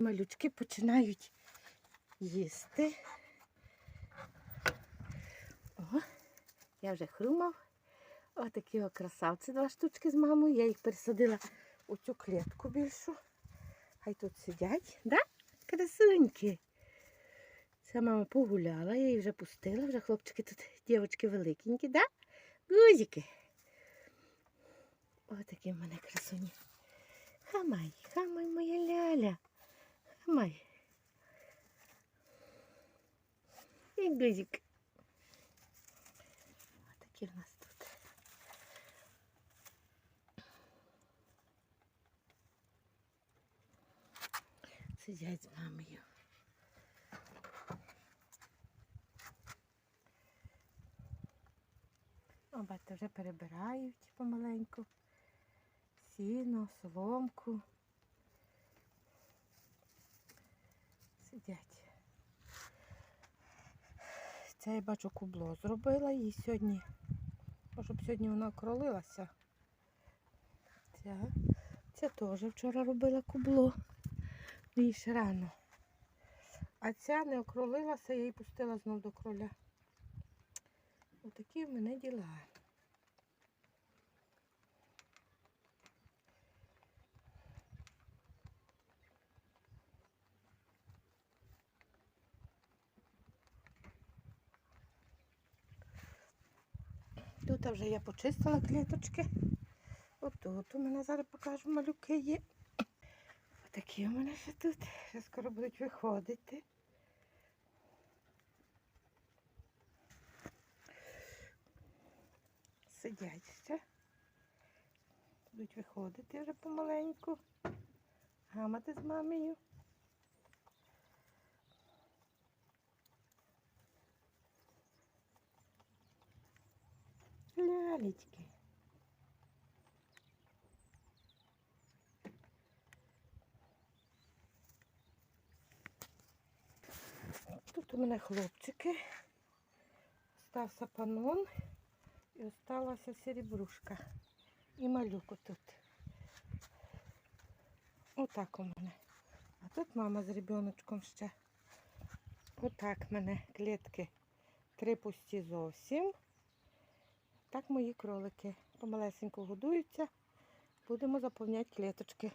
Малючки починають їсти. О, я вже хрумав. Отакі красавці два штучки з мамою. Я їх пересадила у цю клітку більшу. Хай тут сидять. Да? Красуньки. Це мама погуляла, я її вже пустила. Вже хлопчики тут, дівчатки великенькі, да? Гузики. Отакі в мене красуні. Хамай, хамай, моя ляля. Хамай. І гузик. Отакі в нас тут. Сидять з мамою. Бачите, вже перебирають помаленьку. Сіно, соломку. Сидять. Це я бачу кубло зробила їй сьогодні. Щоб сьогодні вона окролилася. Ця, це теж вчора робила кубло. Ну, їй рано. А ця не окролилася, я її пустила знов до кроля. Отакі в мене діла. Тут вже я почистила кліточки. Отут у мене зараз покажу малюки є. Отакі у мене ще тут. Вже скоро будуть виходити. Сидять ще. Будуть виходити вже помаленьку. Гамати з мамою. Лялечки. Тут у мене хлопчики. Стався панон і осталася серебрушка. І малюк тут. Отак у мене. А тут мама з ребеночком ще. Отак в мене клітки. Три пусті зовсім. Так мої кролики помалесенько годуються. Будемо заповняти клеточки.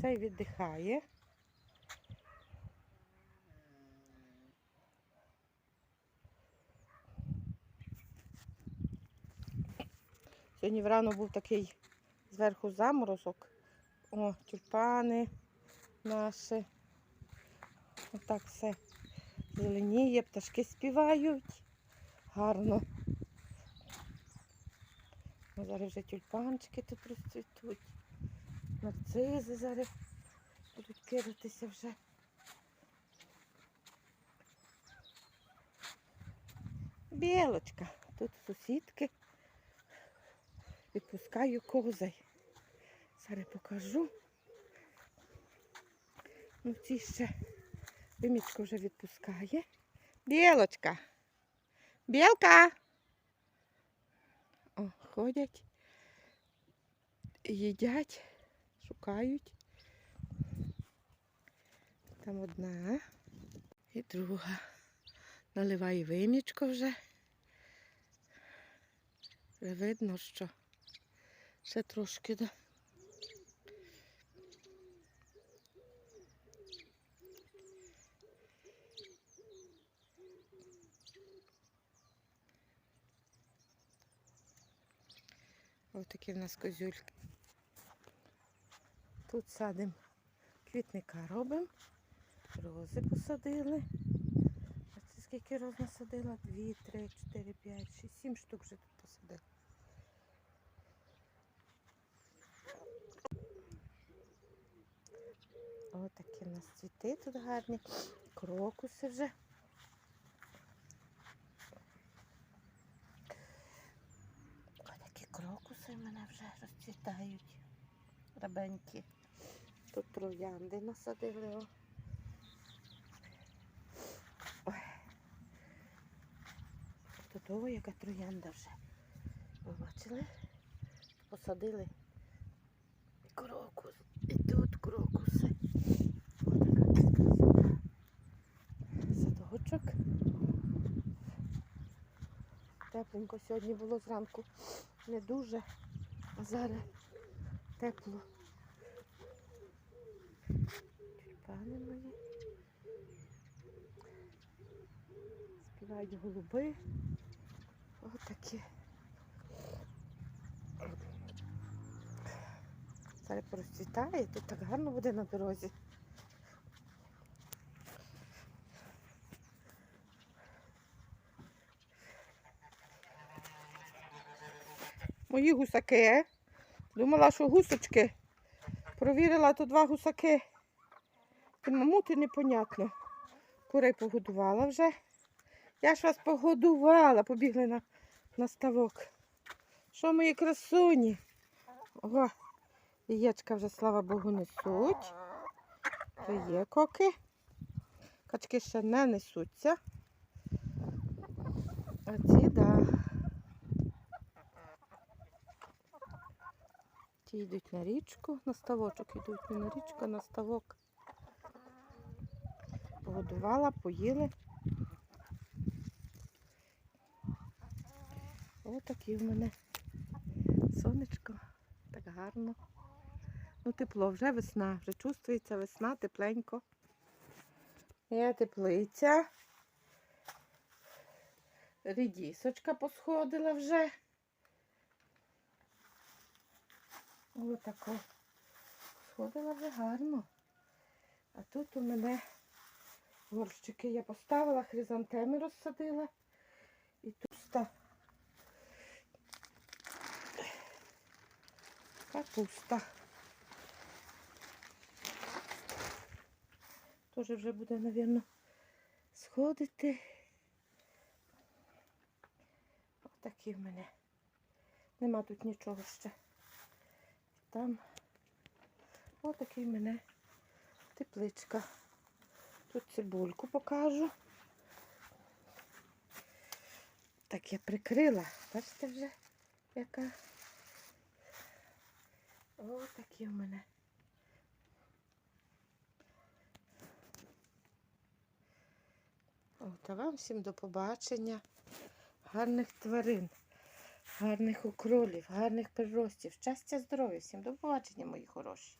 Цей віддихає. Сьогодні врано був такий зверху заморозок. О, тюльпани наші. Отак все зеленіє, пташки співають гарно. Зараз вже тюльпанчики тут розцвітуть. Нарцизи зараз будуть кидатися вже. Білочка. Тут сусідки. Відпускаю козай. Зараз покажу. Ну, ці ще вимічка вже відпускає. Білочка. Білка. О, ходять, їдять, шукають. Там одна і друга. Наливає вимічко вже. Видно, що ще трошки да. Ось такі в нас козюльки. Тут садимо квітника робимо. Рози посадили. А це скільки роз насадила? Дві, три, чотири, п'ять, шість, сім штук вже тут посадила. Ось такі в нас цвіти тут гарні. Крокуси вже. Оце в мене вже розцвітають рабенькі. Тут троянди насадили. О. Ой. Тут о, яка троянда вже. Ви бачили? Посадили крокус. І тут крокуси. Ось така красота. Садочок. Тепленько сьогодні було зранку. Не дуже, а зараз тепло. Тюльпани мої. Співають голуби. Отакі. Зараз порозцвітає, тут так гарно буде на дорозі. Мої гусаки. Думала, що гусочки. Провірила, то два гусаки. Ти мамути непонятно. Курей погодувала вже. Я ж вас погодувала, побігли на, на ставок. Що мої красуні? Ого, яєчка вже, слава Богу, несуть. То є коки. Качки ще не несуться. А ці, да. Ті йдуть на річку, на ставочок йдуть не на річку, а на ставок. Погодувала, поїли. Ось такі в мене сонечко, так гарно. Ну, тепло, вже весна, вже чувствується весна, тепленько. Є теплиця. Рідісочка посходила вже. Ось тако. Сходила вже гарно. А тут у мене горщики я поставила, хризантеми розсадила. І тут ста. Капуста. Теж вже буде, мабуть, сходити. Ось такі в мене. Нема тут нічого ще. Там ось такий в мене тепличка. Тут цибульку покажу. Так я прикрила. Бачите вже, яка. Ось такі в мене. От, а вам всім до побачення. Гарних тварин, гарних укролів, гарних приростів. Щастя, здоров'я. Всім до побачення, мої хороші.